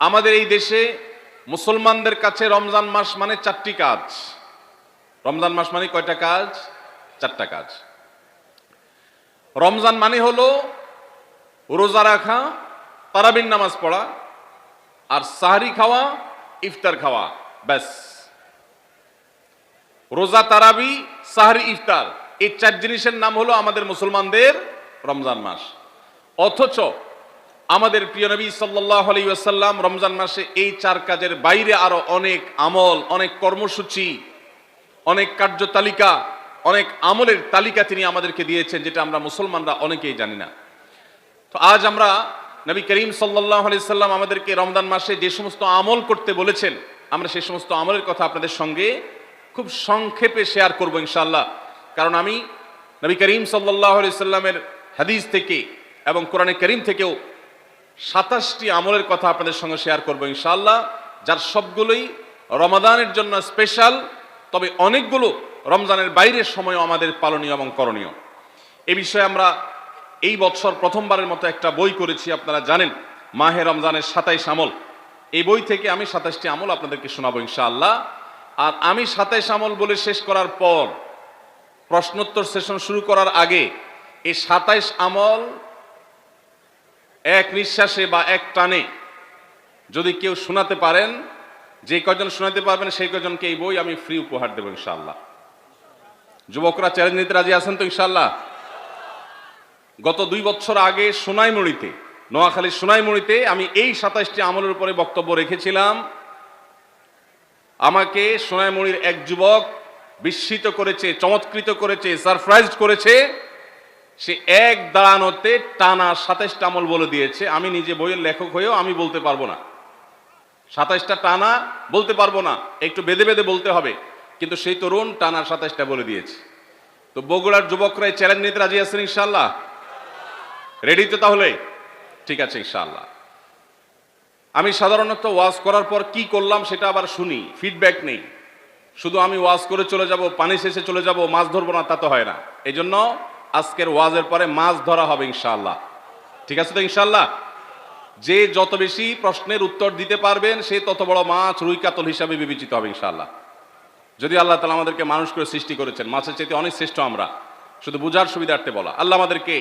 আমাদের এই দেশে মুসলমানদের কাছে রমজান মাস মানে চারটি কাজ। রমজান মাস মানে কয়টা কাজ? চারটা কাজ। রমজান মানে হলো রোজা রাখা তারাবিন নামাজ পড়া আর সাহারি খাওয়া, ইফতার খাওয়া, ব্যাস। রোজা, তারাবি, সাহারি, ইফতার, এই চার জিনিসের নাম হলো আমাদের মুসলমানদের রমজান মাস। অথচ আমাদের প্রিয় নবী সাল্লাহ আলাইসাল্লাম রমজান মাসে এই চার কাজের বাইরে আরও অনেক আমল, অনেক কর্মসূচি, অনেক কার্যতালিকা অনেক আমলের তালিকা তিনি আমাদেরকে দিয়েছেন, যেটা আমরা মুসলমানরা অনেকেই জানি না। তো আজ আমরা নবী করিম সাল্লাহ সাল্লাম আমাদেরকে রমজান মাসে যে সমস্ত আমল করতে বলেছেন, আমরা সেই সমস্ত আমলের কথা আপনাদের সঙ্গে খুব সংক্ষেপে শেয়ার করব ইনশাল্লাহ কারণ আমি নবী করিম সাল্লাহ সাল্লামের হাদিস থেকে এবং কোরআনে করিম থেকেও সাতাশটি আমলের কথা আপনাদের সঙ্গে শেয়ার করব ইনশাল্লাহ যার সবগুলোই রমাদানের জন্য স্পেশাল তবে অনেকগুলো রমজানের বাইরের সময় আমাদের পালনীয় এবং করণীয়। এ বিষয়ে আমরা এই বছর প্রথমবারের মতো একটা বই করেছি, আপনারা জানেন, মাহে রমজানের সাতাইশ আমল। এই বই থেকে আমি সাতাইশটি আমল আপনাদেরকে শোনাবো ইনশাআল্লাহ। আর আমি সাতাইশ আমল বলে শেষ করার পর, প্রশ্নোত্তর সেশন শুরু করার আগে, এই সাতাইশ আমল এক নিঃশ্বাসে বা এক টানে যদি কেউ শোনাতে পারেন, যে কজন শোনাতে পারবেন, সেই কজনকে এই বই আমি ফ্রি উপহার দেবো ইনশাআল্লাহ। যুবকরা চ্যালেঞ্জ নিতে রাজি আছেন তো ইনশাআল্লাহ? গত দুই বছর আগে সোনাইমুড়িতে, নোয়াখালীর সোনাইমুড়িতে আমি এই সাতাইশটি আমলের উপরে বক্তব্য রেখেছিলাম। আমাকে সোনাইমুড়ির এক যুবক বিস্মিত করেছে, চমৎকৃত করেছে সারপ্রাইজ করেছে। সে এক দাঁড়ানোতে টানা সাতাইশটা আমল বলে দিয়েছে, আমি নিজে বইয়ের লেখক হয়েও আমি বলতে পারব না। সাতাইশটা টানা বলতে পারব না, একটু বেঁধে বেঁধে বলতে হবে, কিন্তু সেই তরুণ টানা সাতাইশটা বলে দিয়েছে। তো বগুড়ার যুবকরা এই চ্যালেঞ্জ নিতে রাজি আছেন ইনশাল্লাহ রেডি তো তাহলে? ঠিক আছে ইনশাল্লাহ আমি সাধারণত ওয়াজ করার পর কি করলাম সেটা আবার শুনি ফিডব্যাক নেই। শুধু আমি ওয়াজ করে চলে যাব, পানি শেষে চলে যাব, মাছ ধরবো না, তা তো হয় না। এই জন্য আজকের ওয়াজের পরে মাছ ধরা হবে ইনশাল্লাহ ঠিক আছে তো ইনশাল্লাহ যে যত বেশি প্রশ্নের উত্তর দিতে পারবেন, সে তত বড় মাছ রুই কাতল হিসাবে বিবেচিত হবে ইনশাল্লাহ যদি আল্লাহ তালা আমাদেরকে মানুষ করে সৃষ্টি করেছেন, মাছের চাইতে অনেক শ্রেষ্ঠ আমরা। শুধু বুঝার সুবিধার্থে বলা। আল্লাহ আমাদেরকে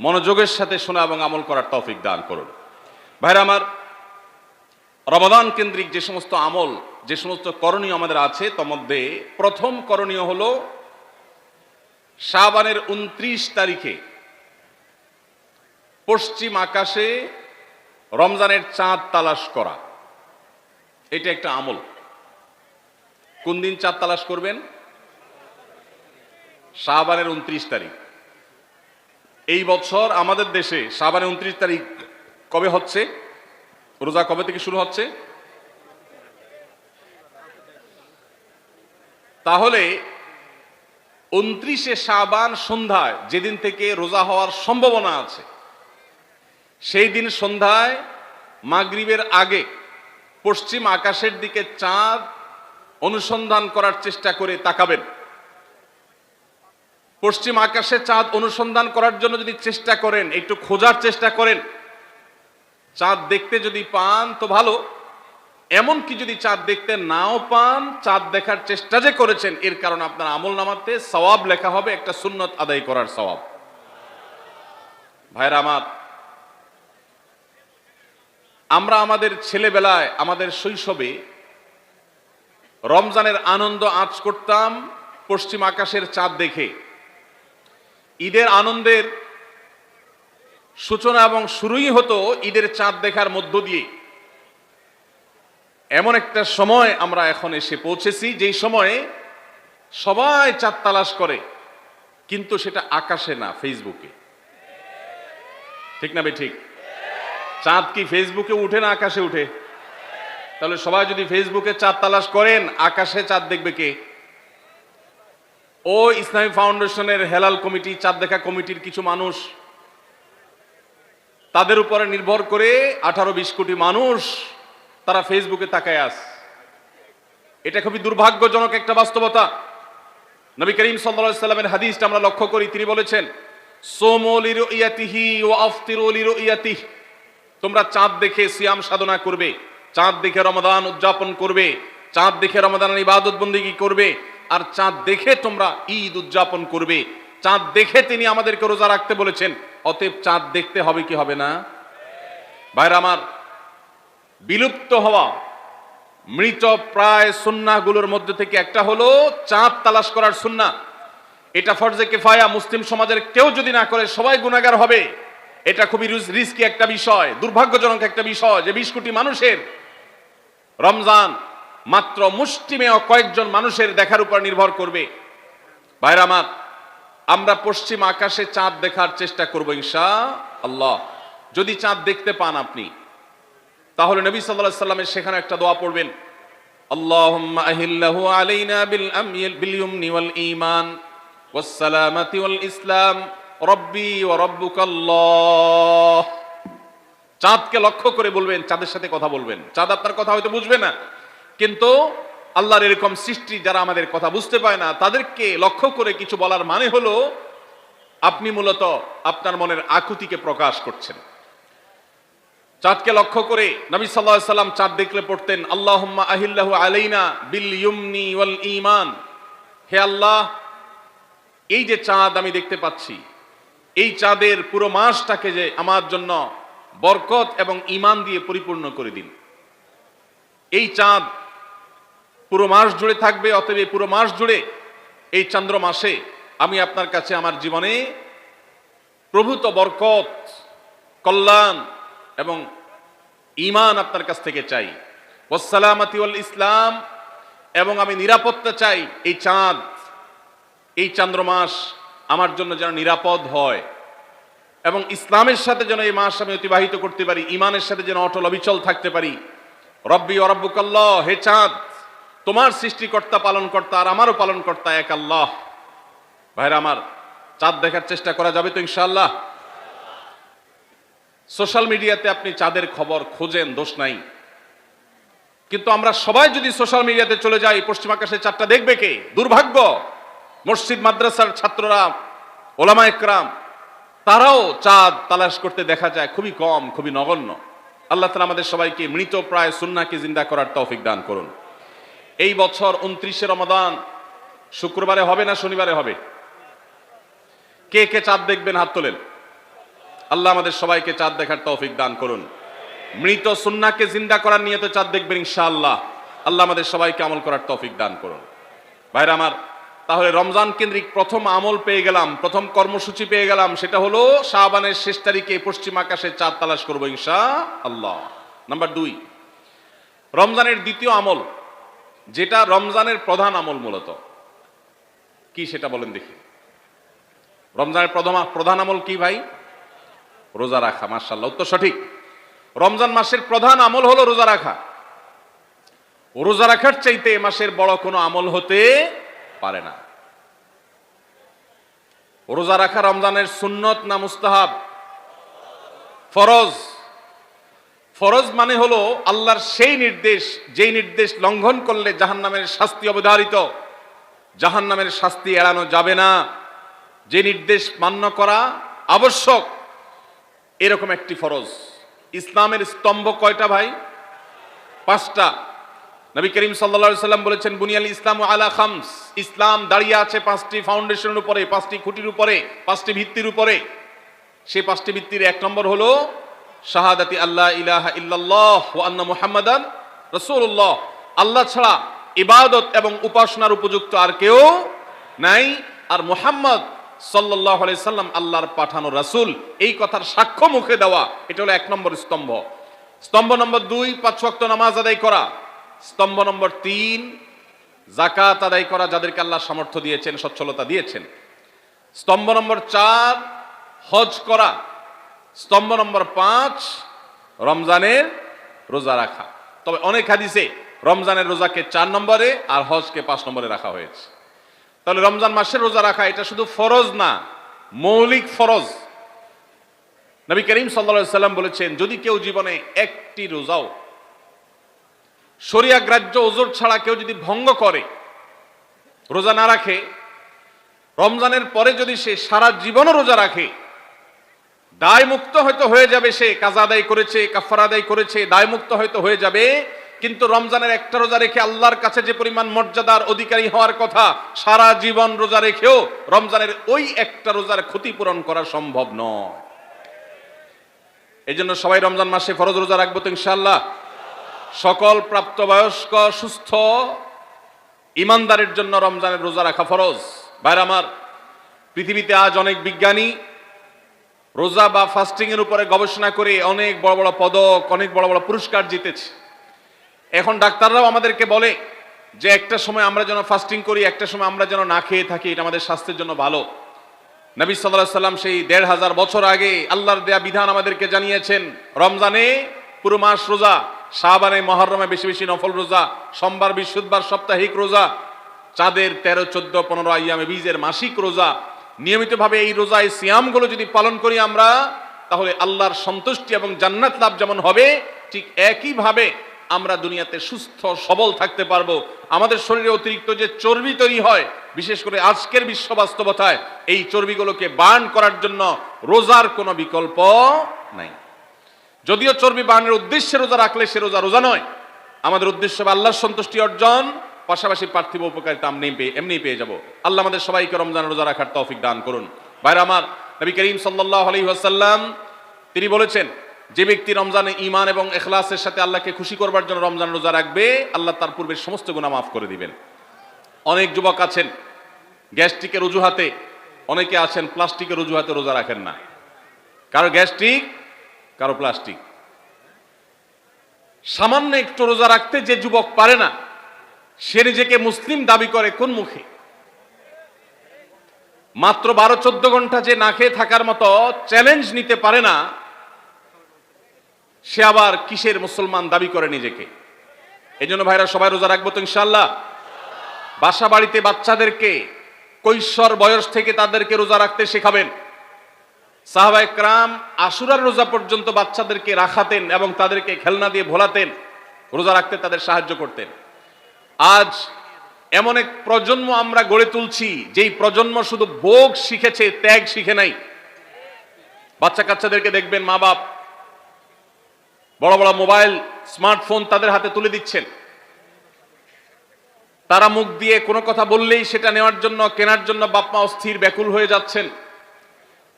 মনোযোগের সাথে শোনা এবং আমল করার তৌফিক দান করুন। ভাইরা আমার, রমাদান কেন্দ্রিক যে সমস্ত আমল, যে সমস্ত করণীয় আমাদের আছে, তার মধ্যে প্রথম করণীয় হলো শাবানের উনত্রিশ তারিখে। পশ্চিম আকাশে রমজানের চাঁদ তালাশ করা। এটা একটা আমল। কোন দিন চাঁদ তালাশ করবেন? শাহবানের উনত্রিশ তারিখ। এই বছর আমাদের দেশে শাহবানের উনত্রিশ তারিখ কবে হচ্ছে? রোজা কবে থেকে শুরু হচ্ছে? তাহলে উনত্রিশে শাবান সন্ধ্যায়, যেদিন থেকে রোজা হওয়ার সম্ভাবনা আছে, সেই দিন সন্ধ্যায় মাগরিবের আগে পশ্চিম আকাশের দিকে চাঁদ অনুসন্ধান করার চেষ্টা করে তাকাবেন। পশ্চিম আকাশে চাঁদ অনুসন্ধান করার জন্য যদি চেষ্টা করেন, একটু খোঁজার চেষ্টা করেন, চাঁদ দেখতে যদি পান তো ভালো এমনকি যদি চাঁদ দেখতে নাও পান, চাঁদ দেখার চেষ্টা যে করেছেন, এর কারণ আপনার আমল নামাতে সওয়াব লেখা হবে, একটা সুন্নত আদায় করার সওয়াব। ভাইরা আমার, আমরা আমাদের ছেলেবেলায়, আমাদের শৈশবে রমজানের আনন্দ আঁচ করতাম পশ্চিম আকাশের চাঁদ দেখে। ঈদের আনন্দের সূচনা এবং শুরুই হতো ঈদের চাঁদ দেখার মধ্য দিয়ে। এমন একটা সময় আমরা এখন এসে পৌঁছেছি, যেই সময়ে সবাই চাঁদ তালাশ করে, কিন্তু সেটা আকাশে না, ফেসবুকে। ঠিক না ঠিক? চাঁদ কি ফেসবুকে উঠে না আকাশে উঠে? তাহলে সবাই যদি ফেসবুকে চাঁদ তালাশ করেন, আকাশে চাঁদ দেখবে কে? ও ইসলামী ফাউন্ডেশনের হেলাল কমিটি, চাঁদ দেখা কমিটির কিছু মানুষ, তাদের উপরে নির্ভর করে আঠারো বিশ কোটি মানুষ তারা ফেসবুকে তাকায় আস। এটা খুবই দুর্ভাগ্যজনক একটা বাস্তবতা। নবী করিম সাল্লা সাল্লামের হাদিসটা আমরা লক্ষ্য করি, তিনি বলেছেন তোমরা চাঁদ দেখে সিয়াম সাধনা করবে, চাঁদ দেখে রমাদান উদযাপন করবে, চাঁদ দেখে রমাদানের ইবাদত বন্দিগি করবে, আর চাঁদ দেখে তোমরা ঈদ উদযাপন করবে। চাঁদ দেখে তিনি আমাদেরকে রোজা রাখতে বলেছেন, অতএব চাঁদ দেখতে হবে কি হবে না? ভাইরা আমার বিলুপ্ত হওয়া। মৃত প্রায় সুন্নাগুলোর মধ্যে থেকে একটা হলো চাঁদ তালাশ করার সুন্না এটা ফরজে কেফায়া মুসলিম সমাজের কেউ যদি না করে, সবাই গুণাগার হবে। এটা খুবই রিস্কি একটা বিষয়, দুর্ভাগ্যজনক একটা বিষয় যে বিশ কোটি মানুষের রমজান মাত্র মুষ্টিমেয় কয়েকজন মানুষের দেখার উপর নির্ভর করবে। ভাইরা আমার, আমরা পশ্চিম আকাশে চাঁদ দেখার চেষ্টা করব ইনশা আল্লাহ। যদি চাঁদ দেখতে পান আপনি তাহলে নবী সাল্লাল্লাহু সাল্লামের সেখানে একটা দোয়া পড়বেন। ইয়ুমনি ওয়াল ঈমান ওয়াস সালামাতি ওয়াল ইসলাম, রব্বি ওয়া রাব্বুকাল্লাহ। চাঁদকে লক্ষ্য করে বলবেন, চাঁদের সাথে কথা বলবেন। চাঁদ আপনার কথা হয়তো বুঝবে না, কিন্তু আল্লাহর এরকম সৃষ্টি যারা আমাদের কথা বুঝতে পায় না, তাদেরকে লক্ষ্য করে কিছু বলার মানে হলো, আপনি মূলত আপনার মনের আকুতিকে প্রকাশ করছেন। চাঁদকে লক্ষ্য করে নবী সাল্লাহ সাল্লাম চাঁদ দেখলে পড়তেন, আল্লাহুম্মা আহিল্লাহু আলাইনা বিল ইয়ুমনি ওয়াল ঈমান। হে আল্লাহ, এই যে চাঁদ আমি দেখতে পাচ্ছি, এই চাঁদের পুরো মাসটাকে যে আমার জন্য বরকত এবং ইমান দিয়ে পরিপূর্ণ করে দিন এই চাঁদ পুরো মাস জুড়ে থাকবে, অতএব পুরো মাস জুড়ে, এই চন্দ্র মাসে আমি আপনার কাছে আমার জীবনে প্রভূত বরকত, কল্যাণ এবং ইমান আপনার কাছ থেকে চাই। ওসালামাতি ইসলাম এবং আমি নিরাপত্তা চাই এই চাঁদ, এই চন্দ্রমাস আমার জন্য যেন নিরাপদ হয় এবং ইসলামের সাথে যেন এই মাস আমি অতিবাহিত করতে পারি ইমানের সাথে যেন অটল অবিচল থাকতে পারি। রব্বি অরব্বুকাল্লাহ হে চাঁদ, তোমার সৃষ্টিকর্তা, পালনকর্তা আর আমারও পালনকর্তা এক আল্লাহ। ভাইরা আমার, চাঁদ দেখার চেষ্টা করা যাবে তো ইনশাআল্লাহ? সোশ্যাল মিডিয়াতে আপনি চাঁদের খবর খোঁজেন, দোষ নাই। কিন্তু আমরা সবাই যদি সোশ্যাল মিডিয়াতে চলে যাই, পশ্চিম আকাশে চারটা দেখবে কে? দুর্ভাগ্য। মসজিদ মাদ্রাসার ছাত্ররা, ওলামা একরাম, তারাও চাঁদ তালাশ করতে দেখা যায় খুবই কম, খুবই নগণ্য। আল্লাহ তালা আমাদের সবাইকে মৃত প্রায় সুন্নাকে জিন্দা করার তৌফিক দান করুন। এই বছর উনত্রিশে রমাদান, শুক্রবারে হবে না শনিবারে হবে? কে কে চাঁদ দেখবেন হাত তোলেন? আল্লাহ আমাদের সবাইকে চাঁদ দেখার তৌফিক দান করুন। মৃত সুন্নাকে জিন্দা করার নিয়ে তো চাঁদ দেখবেন ইনশাআল্লাহ। আল্লাহ আমাদের সবাইকে আমল করার তৌফিক দান করুন। ভাইরা আমার, তাহলে রমজান কেন্দ্রিক প্রথম আমল পেয়ে গেলাম, প্রথম কর্মসূচি পেয়ে গেলাম, সেটা হলো শাহবানের শেষ তারিখে পশ্চিম আকাশে চাঁদ তালাশ করব ইনশা আল্লাহ নাম্বার দুই, রমজানের দ্বিতীয় আমল, যেটা রমজানের প্রধান আমল মূলত। কি সেটা বলেন দেখি। রমজানের প্রধান প্রধান আমল কি ভাই? রোজা রাখা মার্শাল্লাহ উত্তর সঠিক। রমজান মাসের প্রধান আমল হলো রোজা রাখা। রোজা রাখার চাইতে এ মাসের বড় কোনো আমল হতে পারে না। রোজা রাখা রমজানের সুন্নত না মুস্তাহাব? ফরজ। ফরজ মানে হলো আল্লাহর সেই নির্দেশ, যেই নির্দেশ লঙ্ঘন করলে জাহান্নামের শাস্তি অবধারিত। জাহান্নামের শাস্তি এড়ানো যাবে না। যে নির্দেশ মান্য করা আবশ্যক এরকম একটি ফরজ। ইসলামের স্তম্ভ কয়টা ভাই? পাঁচটা। নবী করিম সাল্লা সাল্লাম বলেছেন, বুনিয়াল ইসলাম আলা খামস। ইসলাম দাঁড়িয়ে আছে পাঁচটি ফাউন্ডেশনের উপরে, পাঁচটি খুঁটির উপরে, পাঁচটি ভিত্তির উপরে। সেই পাঁচটি ভিত্তির এক নম্বর হলো, শাহাদাতি আল্লাহ ইলাহা ইল্লাল্লাহ আন্না মুহাম্মাদান রসুল্লাহ আল্লাহ ছাড়া ইবাদত এবং উপাসনার উপযুক্ত আর কেউ নাই। আর মুহাম্মদ সাল্লাহ সাল্লাম আল্লাহর পাঠানো রাসূল। এই কথার সাক্ষ্য মুখে দেওয়া, এটা হলো এক নম্বর স্তম্ভ। স্তম্ভ নম্বর দুই, পাঁচ ওয়াক্ত নামাজ আদায় করা। স্তম্ভ নম্বর তিন জাকাত আদায় করা, যাদেরকে আল্লাহ সামর্থ্য দিয়েছেন, সচ্ছলতা দিয়েছেন। স্তম্ভ নম্বর চার, হজ করা। স্তম্ভ নম্বর পাঁচ, রমজানের রোজা রাখা। তবে অনেক হাদিসে রমজানের রোজাকে চার নম্বরে আর হজকে পাঁচ নম্বরে রাখা হয়েছে। তাহলে রমজান মাসের রোজা রাখা, এটা শুধু ফরজ না, মৌলিক ফরজ। নবী করিম সাল্লা সাল্লাম বলেছেন, যদি কেউ জীবনে একটি রোজাও, শরিয়া গ্রাহ্য ওজোর ছাড়া কেউ যদি ভঙ্গ করে, রোজা না রাখে, রমজানের পরে যদি সে সারা জীবনও রোজা রাখে দায় মুক্ত হয়তো হয়ে যাবে সে, কাজা আদায় করেছে কাফার আদায় করেছে দায় মুক্ত হয়তো হয়ে যাবে কিন্তু রমজানের একটা রোজা রেখে আল্লাহর কাছে যে পরিমাণ মর্যাদার অধিকারী হওয়ার কথা, সারা জীবন রোজা রেখেও রমজানের ওই একটা রোজার ক্ষতিপূরণ করা সম্ভব নয়। এই জন্য সবাই রমজান মাসে ফরজ রোজা রাখব তো ইনশাল্লাহ সকল প্রাপ্তবয়স্ক, সুস্থ, ইমানদারের জন্য রমজানের রোজা রাখা ফরজ। ভাইর আমার, পৃথিবীতে আজ অনেক বিজ্ঞানী রোজা বা ফাস্টিং এর উপরে গবেষণা করে অনেক বড় বড় পদক, অনেক বড় বড় পুরস্কার জিতেছে। এখন ডাক্তাররাও আমাদেরকে বলে যে একটা সময় আমরা যেন ফাস্টিং করি, একটা সময় আমরা যেন না খেয়ে থাকি, এটা আমাদের স্বাস্থ্যের জন্য ভালো। নবী সাল্লাহ সাল্লাম সেই দেড় হাজার বছর আগে আল্লাহর দেয়া বিধান আমাদেরকে জানিয়েছেন, রমজানে পুরো মাস রোজা শাহবানে মহরমে বেশি বেশি নফল রোজা, সোমবার, বৃহস্পতিবার সাপ্তাহিক রোজা, চাঁদের তেরো, চোদ্দ, পনেরো আইয়ামে বীজের মাসিক রোজা। নিয়মিতভাবে এই রোজা এই সিয়ামগুলো যদি পালন করি আমরা, তাহলে আল্লাহর সন্তুষ্টি এবং জান্নাত লাভ যেমন হবে, ঠিক একইভাবে আমরা দুনিয়াতে সুস্থ, সবল থাকতে পারব। আমাদের শরীরে অতিরিক্ত যে চর্বি তৈরি হয়, বিশেষ করে আজকের বিশ্ব বাস্তবতায়, এই চর্বিগুলোকে বার্ন করার জন্য রোজার কোনো বিকল্প নাই। যদিও চর্বি বার্নের উদ্দেশ্যে রোজা রাখলে সে রোজা রোজা নয়, আমাদের উদ্দেশ্য হবে আল্লাহর সন্তুষ্টি অর্জন, পাশাপাশি পার্থিব উপকারিতা এমনি পেয়ে এমনি পেয়ে যাব। আল্লাহ আমাদের সবাইকে রমজান রোজা রাখার তৌফিক দান করুন। ভাইরা আমার, নবী করিম সাল্লাল্লাহু আলাইহি ওয়াসাল্লাম, তিনি বলেছেন যে ব্যক্তি রমজানে ইমান এবং এখলাসের সাথে আল্লাহকে খুশি করবার জন্য রমজান রোজা রাখবে, আল্লাহ তার পূর্বের সমস্ত গুনাহ মাফ করে দিবেন। অনেক যুবক আছেন, গ্যাস্ট্রিকের অজুহাতে, অনেকে আছেন প্লাস্টিকের অজুহাতে রোজা রাখেন না। কারও গ্যাস্ট্রিক, কারও প্লাস্টিক। সামান্য একটু রোজা রাখতে যে যুবক পারে না, সে নিজেকে মুসলিম দাবি করে কোন মুখে? মাত্র বারো চোদ্দ ঘণ্টা যে না খেয়ে থাকার মতো চ্যালেঞ্জ নিতে পারে না সে আবার কিসের মুসলমান দাবি করে নিজেকে? এই জন্য ভাইরা সবাই রোজা রাখব তো ইনশাল্লাহ বাসা বাড়িতে বাচ্চাদেরকে কৈশোর বয়স থেকে তাদেরকে রোজা রাখতে শেখাবেন। সাহাবায় ক্রাম আশুরার রোজা পর্যন্ত বাচ্চাদেরকে রাখাতেন এবং তাদেরকে খেলনা দিয়ে ভোলাতেন, রোজা রাখতে তাদের সাহায্য করতেন। আজ এমন এক প্রজন্ম আমরা গড়ে তুলছি, যেই প্রজন্ম শুধু ভোগ শিখেছে, ত্যাগ শিখে নাই। বাচ্চা কাচ্চাদেরকে দেখবেন মা বাপ বড় বড় মোবাইল, স্মার্টফোন তাদের হাতে তুলে দিচ্ছেন। তারা মুখ দিয়ে কোনো কথা বললেই সেটা নেওয়ার জন্য, কেনার জন্য বাপমা অস্থির, ব্যাকুল হয়ে যাচ্ছেন।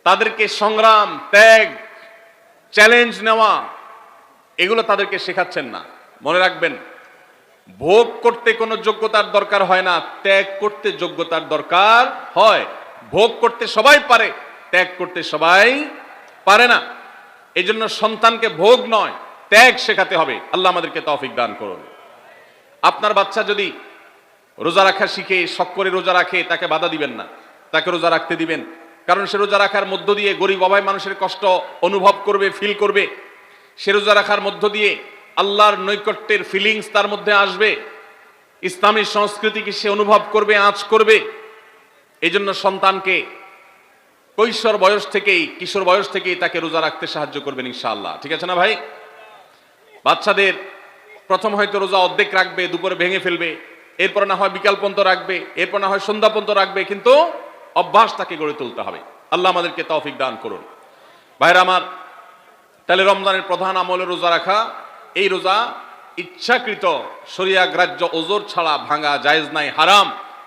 তাদেরকে সংগ্রাম, ত্যাগ, চ্যালেঞ্জ নেওয়া, এগুলো তাদেরকে শেখাচ্ছেন না। মনে রাখবেন, ভোগ করতে কোনো যোগ্যতার দরকার হয় না, ত্যাগ করতে যোগ্যতার দরকার হয়। ভোগ করতে সবাই পারে, ত্যাগ করতে সবাই পারে না। এই সন্তানকে ভোগ নয় ত্যাগ শেখাতে হবে। আল্লাহ আমাদেরকে তৌফিক দান করুন। আপনার বাচ্চা যদি রোজা রাখা শিখে, শখ করে রোজা রাখে, তাকে বাধা দিবেন না। তাকে রোজা রাখতে দিবেন। কারণ সে রোজা রাখার মধ্য দিয়ে গরিব অভাব মানুষের কষ্ট অনুভব করবে ফিল করবে। সে রোজা রাখার মধ্য দিয়ে আল্লাহর নৈকট্যের ফিলিংস তার মধ্যে আসবে। ইসলামী সংস্কৃতিকে সে অনুভব করবে, আঁচ করবে। এই জন্য সন্তানকে কৈশোর বয়স থেকেই, কিশোর বয়স থেকেই তাকে রোজা রাখতে সাহায্য করবেন ইনশাআল্লাহ। ঠিক আছে না ভাই? বাচ্চাদের প্রথম হয়তো রোজা অর্ধেক রাখবে, দুপুরে ভেঙে ফেলবে, এরপর না হয় বিকাল পর্যন্ত রাখবে, এরপর না হয় সন্ধ্যা পর্যন্ত রাখবে, কিন্তু অভ্যাস তাকে গড়ে তুলতে হবে। আল্লাহ আমাদেরকে তৌফিক দান করুন। ভাইরা আমার, তাহলে রমজানের প্রধান আমলে রোজা রাখা, এই রোজা ইচ্ছাকৃত শরিয়া গ্রাহ্য ওজোর ছাড়া ভাঙা জায়েজ নাই, হারাম।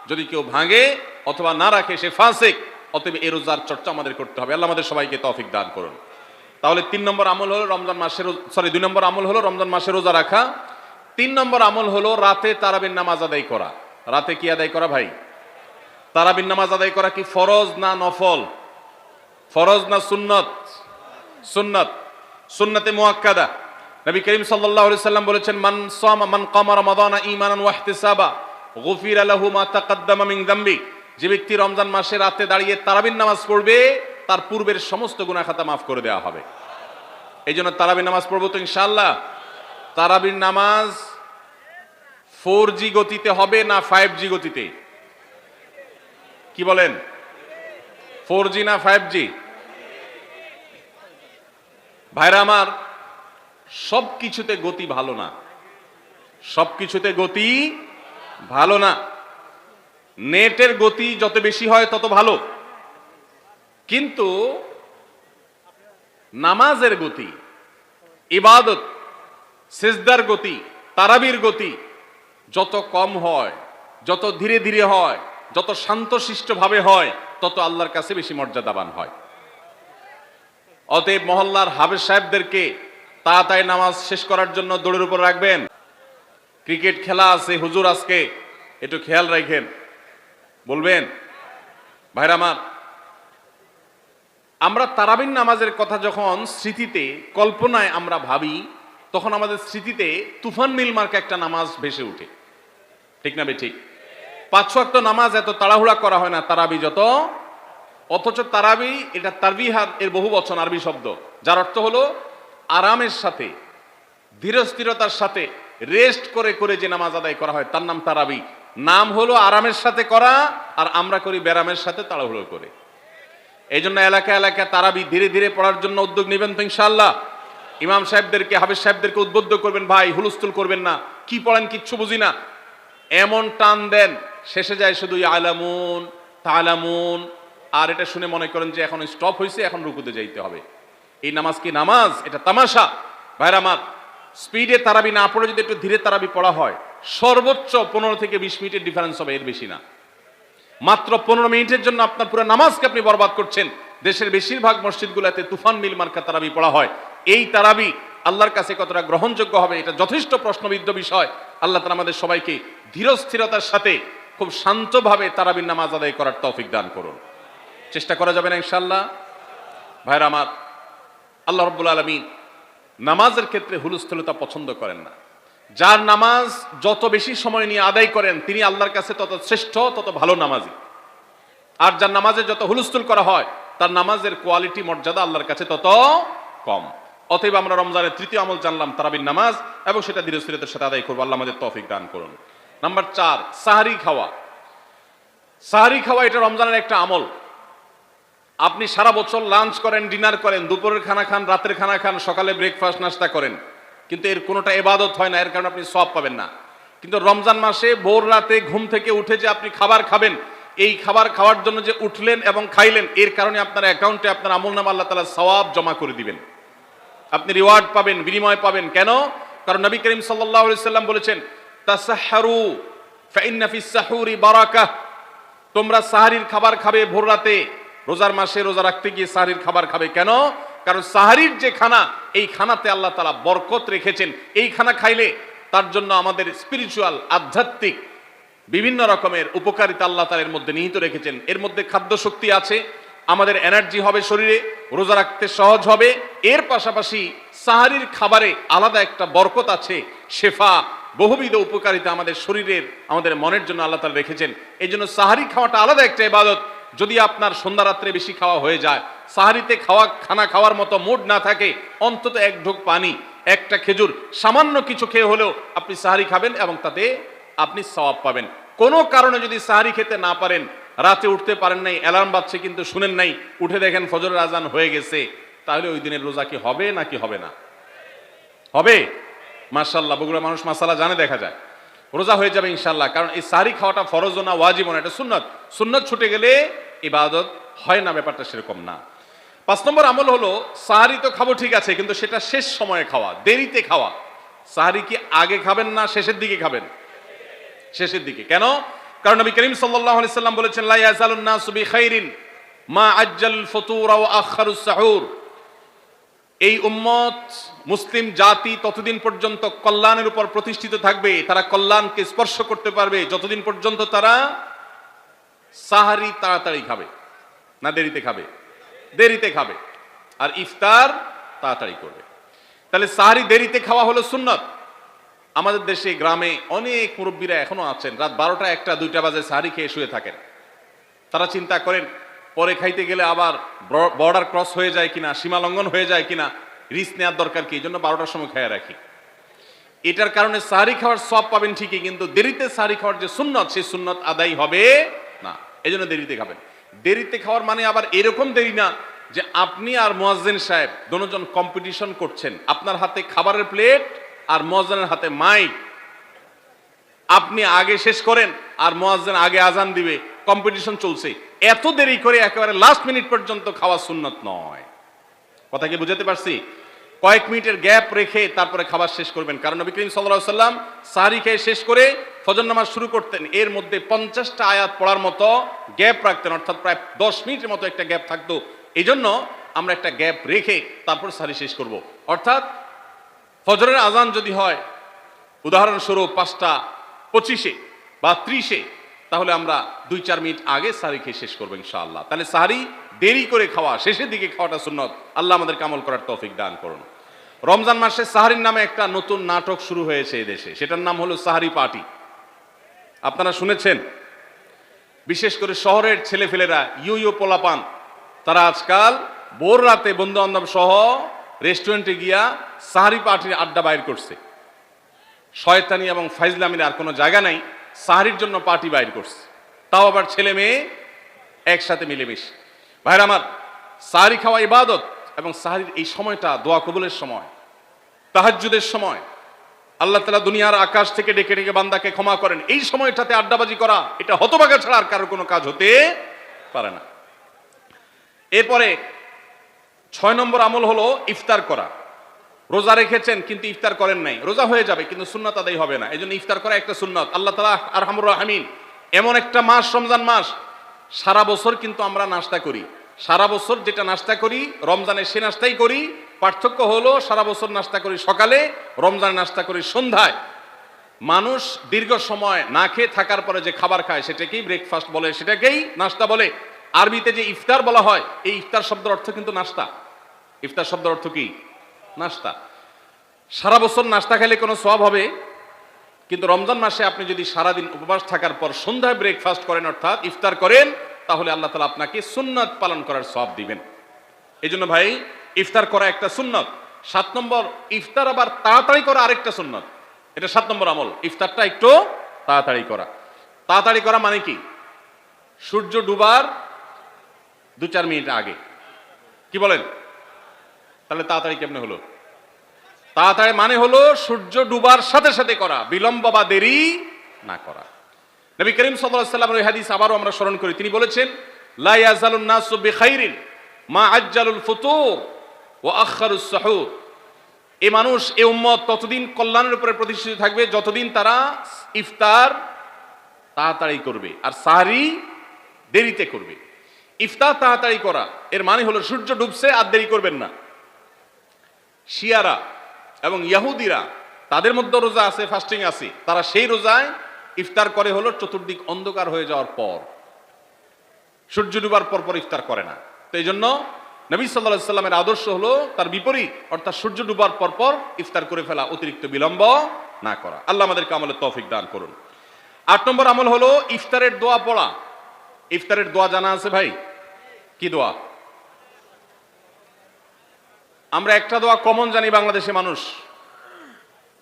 যদি কেউ ভাঙে অথবা না রাখে, সে ফাঁসেক, অতএব এই রোজার চর্চা আমাদের করতে হবে। আল্লাহ আমাদের সবাইকে তৌফিক দান করুন। তাহলে তিন নম্বর আমল হলো রমজান মাসের সরি দুই নম্বর আমল হলো রমজান মাসে রোজা রাখা। তিন নম্বর আমল হলো রাতে তারাবিন নামাজ আদায় করা। রাতে কি আদায় করা ভাই? তারাবিন নামাজ আদায় করা কি ফরজ না নফল? ফরজ না সুন্নত? সুন্নত। সুন্নতে মুআক্কাদা নবী করিম সাল্লাল্লাহু আলাইহি সাল্লাম বলেছেন, মান সামা মান কামা রমাদানা ঈমানান ওয়া ইহতিসাবা গুফিরা লাহু মা তাকাদ্দামা মিন যে ব্যক্তি রমজান মাসে রাতে দাঁড়িয়ে তারাবিন নামাজ পড়বে তার পূর্বের সমস্ত গুনাহ খাতা মাফ করে দেওয়া হবে। এই জন্য তারাবিন নামাজ পড়ব তো ইনশাআল্লাহ। তারাবির নামাজ ফোর জি গতিতে হবে না ফাইভ জি গতিতে? কি বলেন? ফোর জি না ফাইভ জি ভাইরা আমার সব কিছুতে গতি ভালো না। সব কিছুতে গতি ভালো না। নেটের গতি যত বেশি হয় তত ভালো। কিন্তু নামাজের গতি, ইবাদত, সেজদার গতি, তারাবির গতি যত কম হয়, যত ধীরে ধীরে হয়, যত শান্তশিষ্টভাবে হয়, তত আল্লাহর কাছে বেশি মর্যাদাবান হয়। অতএব মহল্লার হাবেজ সাহেবদেরকে তাড়াতাড়ি নামাজ শেষ করার জন্য দৌড়ের উপর রাখবেন। ক্রিকেট খেলা আছে, হুজুর আজকে, একটু খেয়াল রাখেন। বলবেন, ভাইরা আমার তারাবিন নামাজের কথা যখন স্মৃতিতে, কল্পনায় আমরা ভাবি, তখন আমাদের স্মৃতিতে তুফান মিল মার্কা একটা নামাজ ভেসে ওঠে। ঠিক না ঠিক? পাঁচ ওয়াক্ত নামাজ এত তাড়াহুড়া করা হয় না তারাবি যত। অথচ তারাবি, এটা তারবিহার এর বহু বচন আরবি শব্দ। যার অর্থ হলো আরামের সাথে, ধীরস্থিরতার সাথে, রেস্ট করে করে যে নামাজ আদায় করা হয়, তার নাম তারাবি। নাম হলো আরামের সাথে করা, আর আমরা করি ব্যারামের সাথে তাড়াহুড়ো করে। এই জন্য এলাকা এলাকা তারাবি ধীরে ধীরে পড়ার জন্য উদ্যোগ নেবেন তো ইনশাল্লাহ ইমাম সাহেবদেরকে, হাফিজ সাহেবদেরকে উদ্বুদ্ধ করবেন, ভাই, হুলস্থুল করবেন না, কি পড়েন কিচ্ছু বুঝি না। এমন টান দেন, শেষে যায় শুধু আলামুন তালামুন। আর এটা শুনে মনে করেন যে এখন স্টপ হয়েছে এখন রুকুতে যাইতে হবে। এই নামাজ কি নামাজ? এটা তামাশা। ভাইরা আমার স্পিডে তারাবি না পড়ে যদি একটু ধীরে তারাবি পড়া হয়, সর্বোচ্চ পনেরো থেকে বিশ মিনিটের ডিফারেন্স হবে, এর বেশি না। মাত্র পনেরো মিনিটের জন্য আপনার পুরো নামাজকে আপনি বরবাদ করছেন। দেশের বেশিরভাগ মসজিদগুলোতে তুফান মিল মার্কা তারাবি পড়া হয়। এই তারাবি আল্লাহর কাছে কতটা গ্রহণযোগ্য হবে, এটা যথেষ্ট প্রশ্নবিদ্ধ বিষয়। আল্লাহ তালা আমাদের সবাইকে ধীরস্থিরতার সাথে খুব শান্তভাবে তারাবির নামাজ আদায় করার তৌফিক দান করুন। চেষ্টা করা যাবে না ইনশাল্লাহ ভাইরা আমার, আল্লাহ রব্বুল আলমিন নামাজের ক্ষেত্রে হুলস্থলতা পছন্দ করেন না। যার নামাজ যত বেশি সময় নিয়ে আদায় করেন, তিনি আল্লাহর কাছে তত শ্রেষ্ঠ, তত ভালো নামাজি। আর যার নামাজে যত হুলস্থুল করা হয়, তার নামাজের কোয়ালিটি, মর্যাদা আল্লাহর কাছে তত কম। অতএব আমরা রমজানের তৃতীয় আমল জানলাম, তারাবির নামাজ, এবং সেটা ধীরস্থিরতার সাথে আদায় করব। আল্লাহ আমাদের তৌফিক দান করুন। নাম্বার চার, সাহারি খাওয়া। সাহারি খাওয়া এটা রমজানের একটা আমল। আপনি সারা বছর লাঞ্চ করেন, ডিনার করেন, দুপুরের খানা খান, রাতের খানা খান, সকালে ব্রেকফাস্ট, নাস্তা করেন। কিন্তু এর কোনোটা এবাদত হয় না, এর কারণে আপনি সব পাবেন না। কিন্তু রমজান মাসে ভোর রাতে ঘুম থেকে উঠে যে আপনি খাবার খাবেন, এই খাবার খাওয়ার জন্য যে উঠলেন এবং খাইলেন, এর কারণে আপনার অ্যাকাউন্টে আপনার আমল নাম আল্লাহ তালা সওয়াব জমা করে দিবেন। আপনি রিওয়ার্ড পাবেন, বিনিময় পাবেন। কেন? কারণ নবী করিম সাল্লাম বলেছেন বারাকাহ। তোমরা সাহারির খাবার খাবে ভোর রাতে, রোজার মাসে রোজা রাখতে গিয়ে সাহারির খাবার খাবে। কেন? কারণ সাহারির যে খানা, এই খানাতে আল্লাহ তালা বরকত রেখেছেন। এই খানা খাইলে তার জন্য আমাদের স্পিরিচুয়াল আধ্যাত্মিক, বিভিন্ন রকমের উপকারিতা আল্লাহ তালের মধ্যে নিহিত রেখেছেন। এর মধ্যে খাদ্য শক্তি আছে, আমাদের এনার্জি হবে শরীরে, রোজা রাখতে সহজ হবে। এর পাশাপাশি সাহারির খাবারে আলাদা একটা বরকত আছে, শেফা, বহুবিধ উপকারিতা আমাদের শরীরের, আমাদের মনের জন্য আল্লাহ তালা রেখেছেন। এই জন্য সাহারি খাওয়াটা আলাদা একটা ইবাদত। যদি আপনার সন্ধ্যা রাত্রে বেশি খাওয়া হয়ে যায়, সাহারিতে খাওয়া, খানা খাওয়ার মতো মুড না থাকে, অন্তত এক ঢোক পানি, একটা খেজুর, সামান্য কিছু খেয়ে হলেও আপনি সাহারি খাবেন এবং তাতে আপনি সওয়াব পাবেন। কোনো কারণে যদি সাহারি খেতে না পারেন, রাতে উঠতে পারেন নাই, অ্যালার্ম বাজছে কিন্তু শুনেন নাই, উঠে দেখেন ফজরের আজান হয়ে গেছে, তাহলে ওই দিনের রোজা কি হবে নাকি হবে না? হবে? মার্শাল্লাহ বগুড়া মানুষ মাসালা জানে, দেখা যায়। রোজা হয়ে যাবে ইনশাল্লাহ কারণ এই সারি খাওয়াটা ফরজ না ওয়াজিব না, এটা সুন্নত। সুন্নত ছুটে গেলে ইবাদত হয় না, ব্যাপারটা সেরকম না। পাঁচ নম্বর আমল হলো, সাহারি তো খাব ঠিক আছে, কিন্তু সেটা শেষ সময়ে খাওয়া, দেরিতে খাওয়া। সাহারি কি আগে খাবেন না শেষের দিকে খাবেন? শেষের দিকে। কেন? কারণ নবী করিম সাল্লাম বলেছেন, লা ইয়াজালুন নাসু বিখাইরিন মা আজ্জাল ফুতুর আখারুস সাহুর। এই উম্মত মুসলিম জাতি ততদিন পর্যন্ত কল্যাণের উপর প্রতিষ্ঠিত থাকবে, তারা কল্যাণকে স্পর্শ করতে পারবে। যতদিন পর্যন্ত তারা সাহারি তাড়াতাড়ি খাবে, না দেরিতে খাবে দেরিতে খাবে, আর ইফতার তাড়াতাড়ি করবে। তাহলে সাহারি দেরিতে খাওয়া হলো সুন্নত। আমাদের দেশে গ্রামে অনেক মুরব্বীরা এখনও আছেন, রাত বারোটা একটা, দুইটা বাজে সাহারি খেয়ে শুয়ে থাকেন। তারা চিন্তা করেন পরে খাইতে গেলে আবার বর্ডার ক্রস হয়ে যায় কিনা, সীমা লঙ্ঘন হয়ে যায় কিনা রিস্ক নেওয়ার দরকার কি? এই জন্য বারোটার সময় খেয়ে রাখি। এটার কারণে সাহারি খাওয়ার সব পাবেন ঠিকই, কিন্তু দেরিতে সাহারি খাওয়ার যে সুন্নত, সেই সুন্নত আদায় হবে না। এই জন্য দেরিতে খাবেন। দেরিতে খাওয়ার মানে আবার এরকম দেরি না যে আপনি আর মোয়াজ্জেন সাহেব দুজন কম্পিটিশন করছেন। আপনার হাতে খাবারের প্লেট আর মোয়াজ্জেনের হাতে মাইক আপনি আগে শেষ করেন আর মোয়াজ্জেন আগে আজান দিবে। কম্পিটিশন চলছে। এত দেরি করে একেবারে লাস্ট মিনিট পর্যন্ত খাওয়া সুন্নত নয়। কথা কি বুঝাতে পারছি? কয়েক মিনিটের গ্যাপ রেখে তারপরে খাবার শেষ করবেন। কারণ নবী করিম সাল্লাহ সাল্লাম সাহারি খেয়ে শেষ করে ফজর নামাজ শুরু করতেন। এর মধ্যে পঞ্চাশটা আয়াত পড়ার মতো গ্যাপ রাখতেন। অর্থাৎ প্রায় দশ মিনিটের মতো একটা গ্যাপ থাকতো। এই জন্য আমরা একটা গ্যাপ রেখে তারপর সাহারি শেষ করব। অর্থাৎ ফজরের আজান যদি হয়, উদাহরণস্বরূপ পাঁচটা পঁচিশে বা ত্রিশে তাহলে আমরা দুই চার মিনিট আগে সাহারি খেয়ে শেষ করব ইনশাআল্লাহ। তাহলে সাহারি দেরি করে খাওয়া, শেষের দিকে খাওয়াটা সুন্নত। আল্লাহ আমাদের কামল করার তৌফিক দান করুন। রমজান মাসে সাহারির নামে একটা নতুন নাটক শুরু হয়েছে দেশে। সেটার নাম হলো সাহারি পার্টি। আপনারা শুনেছেন? বিশেষ করে শহরের ছেলেফেলেরা ইউ ইউ পোলাপান, তারা আজকাল ভোর রাতে বন্ধু বান্ধব সহ রেস্টুরেন্টে গিয়া সাহারি পার্টির আড্ডা বাইর করছে। শয়তানি এবং ফাইজলামির আর কোনো জায়গা নাই। সাহারির জন্য পার্টি বাইর করছে। তাও আবার ছেলে মেয়ে একসাথে মিলেমিশে। ভাইরা আমার, সাহারি খাওয়া ইবাদত এবং সাহারির এই সময়টা দোয়া কবুলের সময়, তাহাজ্জুদের সময়, আল্লাহ তালা দুনিয়ার আকাশ থেকে ডেকে ডেকে বান্দাকে ক্ষমা করেন। এই সময়টাতে আড্ডাবাজি করা, এটা হতবাগা ছাড়া আর কারোর কোনো কাজ হতে পারে না। এরপরে ছয় নম্বর আমল হলো ইফতার করা। রোজা রেখেছেন, কিন্তু ইফতার করেন নাই। রোজা হয়ে যাবে, কিন্তু সুন্নত আদায় হবে না। এই জন্য ইফতার করা একটা সুন্নত। আল্লাহ তালা আর হামুর রাহমিন, এমন একটা মাস, রমজান মাস, সারা বছর কিন্তু আমরা নাস্তা করি। সারা বছর যেটা নাস্তা করি রমজানে সে নাস্তাই করি। পার্থক্য হলো, সারা বছর নাস্তা করি সকালে, রমজানে নাস্তা করি সন্ধ্যায়। মানুষ দীর্ঘ সময় না খেয়ে থাকার পরে যে খাবার খায়, সেটাকেই ব্রেকফাস্ট বলে, সেটাকেই নাস্তা বলে। আরবিতে যে ইফতার বলা হয়, এই ইফতার শব্দের অর্থ কিন্তু নাস্তা ইফতার শব্দের অর্থ কি? নাস্তা। সারা বছর নাস্তা খেলে কোনো সব হবে? কিন্তু রমজান মাসে আপনি যদি সারাদিন উপবাস থাকার পর সন্ধ্যায় ব্রেকফাস্ট করেন, অর্থাৎ ইফতার করেন, তাহলে আল্লাহ তালা আপনাকে সুন্নত পালন করার সব দিবেন। এই জন্য ভাই, ইফতার করা একটা সুন্নত। সাত নম্বর, ইফতার আবার তাড়াতাড়ি করা আরেকটা সুন্নত। এটা সাত নম্বর আমল। ইফতারটা একটু তাড়াতাড়ি করা। তাড়াতাড়ি করা মানে কি? সূর্য ডুবার দু চার মিনিট আগে। কি বলেন? তাহলে তাড়াতাড়ি কেমনে হলো? তাড়াতাড়ি মানে হলো সূর্য ডুবার সাথে সাথে করা, বিলম্ব বা দেরি না করা। নবী করিম আলাইহি ওই হাদিস আবারও আমরা স্মরণ করি। তিনি বলেছেন মা আজ্জালুল ফুতুর ওয়া আখারুস এই মানুষ এই উম্মত ততদিন কল্যাণের উপরে প্রতিষ্ঠিত থাকবে, যতদিন তারা ইফতার তাড়াতাড়ি করবে, আর সাহারি দেরিতে করবে। ইফতার তাড়াতাড়ি করা, এর মানে হলো সূর্য ডুবছে আর দেরি করবেন না। শিয়ারা এবং ইয়াহুদিরা, তাদের মধ্যে রোজা আছে ফাস্টিং আছে। তারা সেই রোজায় ইফতার করে হলো চতুর্দিক অন্ধকার হয়ে যাওয়ার পর। সূর্য ডুবার পর পর ইফতার করে না। তো এই জন্য নবী সাল্লাহ সাল্লামের আদর্শ হলো তার বিপরীত, অর্থাৎ সূর্য ডুবার পর পর ইফতার করে ফেলা, অতিরিক্ত বিলম্ব না করা। আল্লাহ আমাদেরকে আমলের তৌফিক দান করুন। আট নম্বর আমল হলো ইফতারের দোয়া পড়া। ইফতারের দোয়া জানা আছে ভাই? কি দোয়া? আমরা একটা দোয়া কমন জানি বাংলাদেশে মানুষ।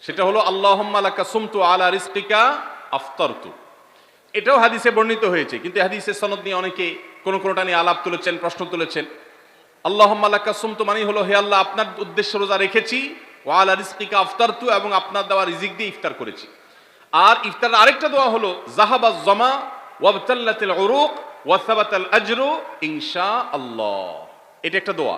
সেটা হলো আল্লাহ লাকা সুমতু এটাও হাদিসে বর্ণিত হয়েছে, কিন্তু হাদিসের সনদ নিয়ে অনেকে কোনো কোনোটা নিয়ে আলাপ তুলেছেন, প্রশ্ন তুলেছেন। আল্লাহ লাকা সুমতু মানে হলো, হে আল্লাহ, আপনার উদ্দেশ্য রোজা রেখেছি ও আলা রিস্তিকা আফতারতু এবং আপনার দেওয়া রিজিক দিয়ে ইফতার করেছি। আর ইফতার আরেকটা দোয়া হলো জাহাবাজ জমা ওয়াবতাল্লাতিল উরুক ওয়াসাবাতাল আজরু ইনশা আল্লাহ। এটা একটা দোয়া।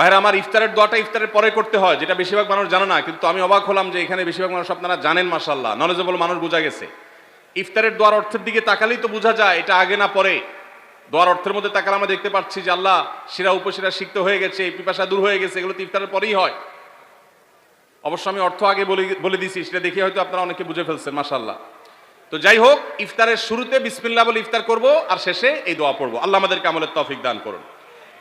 ভাইরা, আমার ইফতারের দোয়াটা ইফতারের পরে করতে হয়, যেটা বেশিরভাগ মানুষ জানে না, কিন্তু আমি অবাক হলাম যে এখানে বেশিরভাগ মানুষ আপনারা জানেন মার্শাল্লাহ নলেজেবল মানুষ বোঝা গেছে। ইফতারের দোয়ার অর্থের দিকে তাকালেই তো বোঝা যায়, এটা আগে না পরে। দোয়ার অর্থের মধ্যে তাকালে আমরা দেখতে পাচ্ছি যে আল্লাহ শিরা উপশিরা সিক্ত হয়ে গেছে, পিপাসা দূর হয়ে গেছে, এগুলো তো ইফতারের পরেই হয়। অবশ্য আমি অর্থ আগে বলে দিছি, সেটা দেখে হয়তো আপনারা অনেকে বুঝে ফেলছেন মাশাল্লাহ তো যাই হোক, ইফতারের শুরুতে বিসমিল্লাহ বলে ইফতার করব, আর শেষে এই দোয়া পড়ব। আল্লাহ আমাদেরকে আমলের তফিক দান করুন।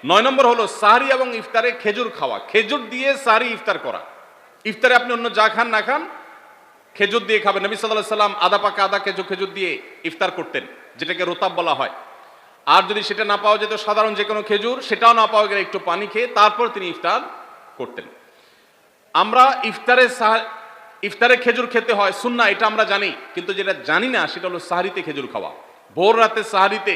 নয় নম্বর হলো সাহারি এবং ইফতারে খেজুর খাওয়া। খেজুর দিয়ে সাহারি ইফতার করা। ইফতারে আপনি অন্য যা খান না খান, খেজুর দিয়ে খাবেন। নবী সাল্লাহ সাল্লাম আদা পাকা আদা খেজুর খেজুর দিয়ে ইফতার করতেন, যেটাকে রোতাব বলা হয়। আর যদি সেটা না পাওয়া যেত, সাধারণ যে কোনো খেজুর, সেটাও না পাওয়া গেলে একটু পানি খেয়ে তারপর তিনি ইফতার করতেন। আমরা ইফতারে ইফতারে খেজুর খেতে হয়, সুন্না, এটা আমরা জানি। কিন্তু যেটা জানি না, সেটা হলো সাহারিতে খেজুর খাওয়া। ভোর রাতে সাহারিতে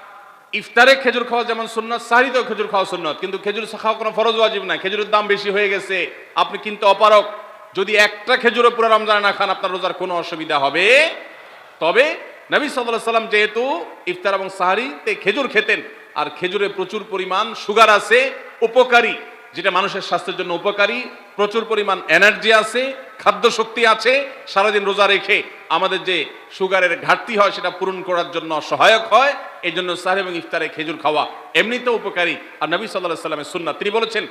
ইফতারে খেজুর খাওয়া যেমন সুন্নত, সারিতেও খেজুর খাওয়া সুন্নত। কিন্তু খেজুর খাওয়া কোনো ফরজ ওয়াজিব না খেজুরের দাম বেশি হয়ে গেছে। আপনি কিন্তু অপারক যদি একটা খেজুরও পুরো রমজানে না খান, আপনার রোজার কোনো অসুবিধা হবে। তবে নবী সাল্লাহ সাল্লাম যেহেতু ইফতার এবং সাহারিতে খেজুর খেতেন, আর খেজুরে প্রচুর পরিমাণ সুগার আছে, উপকারী। যেটা মানুষের স্বাস্থ্যের জন্য উপকারী, প্রচুর পরিমাণ এনার্জি আছে খাদ্য শক্তি আছে, সারাদিন রোজা রেখে আমাদের যে সুগারের ঘাটতি হয় সেটা পূরণ করার জন্য সহায়ক হয় এই জন্য সাহেব এবং ইফতারে খেজুর খাওয়া এমনিতেও উপকারী। আর নবী সাল্লাহ সাল্লামের সুন্না তিনি বলেছেন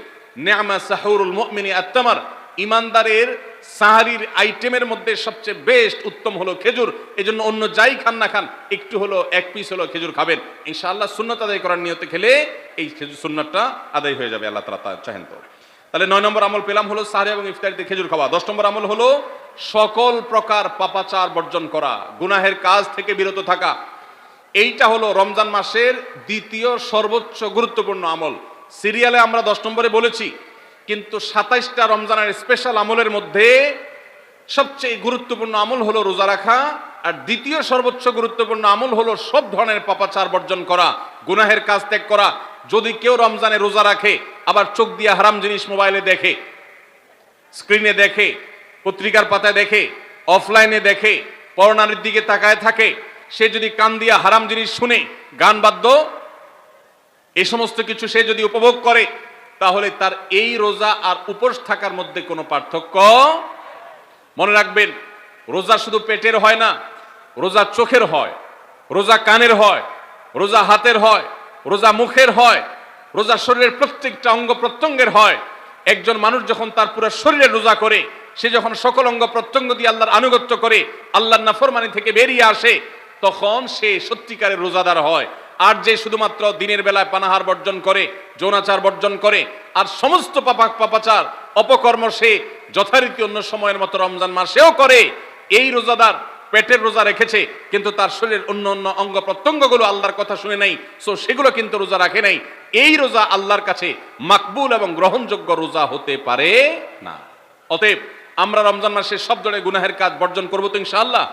আত্মামার ইমানদারের সাহারির আইটেমের মধ্যে সবচেয়ে বেস্ট উত্তম হলো খেজুর। এই জন্য অন্য যাই খান না খান, একটু হলো এক পিস হলো খেজুর খাবেন। ইনশাআল্লাহ সুন্নত আদায় করার নিয়তে খেলে এই খেজুর সুন্নতটা আদায় হয়ে যাবে, আল্লাহ তালা চাহেন তো। তাহলে নয় নম্বর আমল পেলাম হলো সাহারি এবং ইফতারিতে খেজুর খাওয়া। দশ নম্বর আমল হলো সকল প্রকার পাপাচার বর্জন করা, গুনাহের কাজ থেকে বিরত থাকা। এইটা হলো রমজান মাসের দ্বিতীয় সর্বোচ্চ গুরুত্বপূর্ণ আমল। সিরিয়ালে আমরা দশ নম্বরে বলেছি কিন্তু সাতাইশটা রমজানের স্পেশাল আমলের মধ্যে সবচেয়ে গুরুত্বপূর্ণ আমল হলো রোজা রাখা, আর দ্বিতীয় সর্বোচ্চ গুরুত্বপূর্ণ আমল হলো সব ধরনের পাপাচার বর্জন করা, গুনাহের কাজ ত্যাগ করা। যদি কেউ রমজানে রোজা রাখে, আবার চোখ দিয়ে হারাম জিনিস মোবাইলে দেখে, স্ক্রিনে দেখে, পত্রিকার পাতায় দেখে অফলাইনে দেখে পরনারীর দিকে তাকায় থাকে, সে যদি কান দিয়া হারাম জিনিস শুনে গান বাদ্য এই সমস্ত কিছু সে যদি উপভোগ করে তাহলে তার এই রোজা আর উপোস থাকার মধ্যে কোনো পার্থক্য মনে রাখবেন, রোজা শুধু পেটের হয় না, রোজা চোখের হয়, রোজা কানের হয়, রোজা হাতের হয়, রোজা মুখের হয়, রোজা শরীরের প্রত্যেকটা অঙ্গ প্রত্যঙ্গের হয়। একজন মানুষ যখন তার পুরো শরীরে রোজা করে, সে যখন সকল অঙ্গ প্রত্যঙ্গ দিয়ে আল্লাহর আনুগত্য করে, আল্লাহর নাফরমানি থেকে বেরিয়ে আসে, তখন সে সত্যিকারের রোজাদার হয়। আর যে শুধুমাত্র দিনের বেলায় পানাহার বর্জন করে, যৌনাচার বর্জন করে, আর সমস্ত পাপাক পাপাচার, অপকর্ম সে যথারীতি অন্য সময়ের মতো রমজান মাসেও করে, এই রোজাদার পেটের রোজা রেখেছে, কিন্তু তার শরীরের অন্য অন্য অঙ্গ প্রত্যঙ্গগুলো আল্লাহর কথা শুনে নাই, সো সেগুলো কিন্তু রোজা রাখে নাই। এই রোজা আল্লাহর কাছে মাকবুল এবং গ্রহণযোগ্য রোজা হতে পারে না। অতএব আমরা রমজান মাসে সব ধরনের গুনাহের কাজ বর্জন করব তো ইনশাআল্লাহ।